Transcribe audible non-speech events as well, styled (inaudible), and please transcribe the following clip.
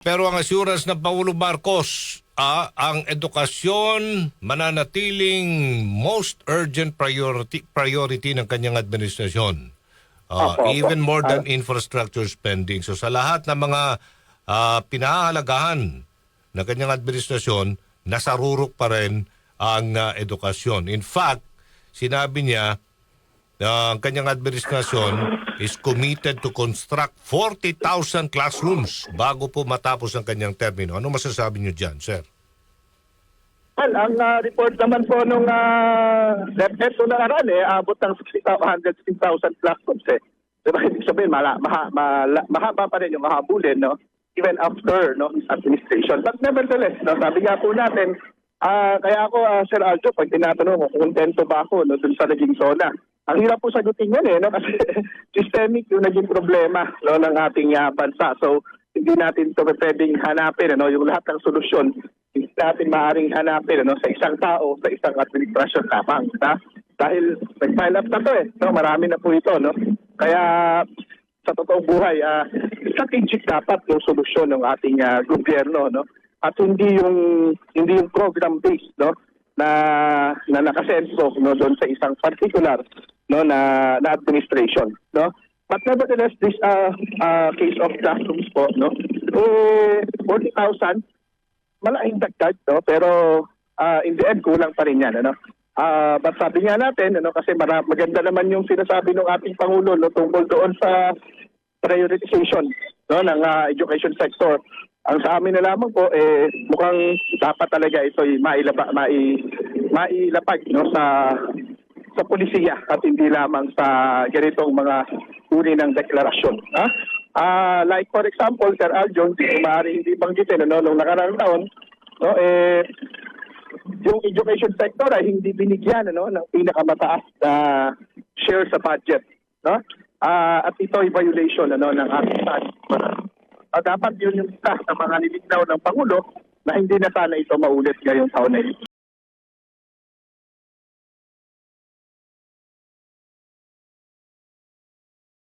Pero ang assurance ng Pangulo Marcos, ah, ang edukasyon mananatiling most urgent priority priority ng kanyang administrasyon. Ah, Opo, opo. even more than infrastructure spending. So sa lahat ng mga ah, pinahahalagahan ng kanyang administrasyon, nasa rurok pa rin ang ah, edukasyon. In fact, sinabi niya na ang kanyang administrasyon is committed to construct 40,000 classrooms bago po matapos ang kanyang termino. Ano masasabi niyo dyan, sir? Well, ang ah, report naman po nung uh, DepEd nung nakaraan eh, abot ng 60,000 116,000 classrooms eh. Diba, ibig sabihin, mala, maha, mala, mahaba pa rin yung mahabulin, no? Even after, no, his administration. But nevertheless, no, sabi nga po natin, ah, kaya ako, ah, Sir Aljo, pag tinatanong ko, kontento ba ako, no, dun sa naging zona, ang hirap po sagutin yan eh, no? Kasi (laughs) systemic yung naging problema, no, ng ating ah, bansa. So, hindi natin ito pwedeng hanapin, ano, yung lahat ng solusyon, hindi natin maaaring hanapin ano, sa isang tao, sa isang administrasyon lamang. Ha? Dahil nag-pile up na to eh. No? Marami na po ito. No? Kaya sa totoong buhay, ah, strategic dapat yung solusyon ng ating ah, gobyerno. No? At hindi yung hindi yung program-based no? Na na nakasenso no doon sa isang particular no na, na administration no? But nevertheless this uh, uh, case of classrooms po no? Eh 40,000 malaking dagdag no? Pero ah, in the end kulang pa rin yan ano? Ah, but sabi nga natin ano kasi mara- maganda naman yung sinasabi ng ating pangulo no tungkol doon sa prioritization no ng ah, education sector ang sa amin na lamang po eh mukhang dapat talaga ito ay mailaba mai mailapag no sa sa polisiya at hindi lamang sa ganitong mga uri ng deklarasyon. Ha? Ah, like for example, Sir Aljon, maaari hindi banggitin ano, nung nakaraang taon, no, eh, yung education sector ay hindi binigyan ano, ng pinakamataas na share sa budget. No? Ah, at ito ay violation ano, ng ating dapat yun yung isa sa mga nilignaw ng Pangulo na hindi na sana ito maulit ngayong taon na ito.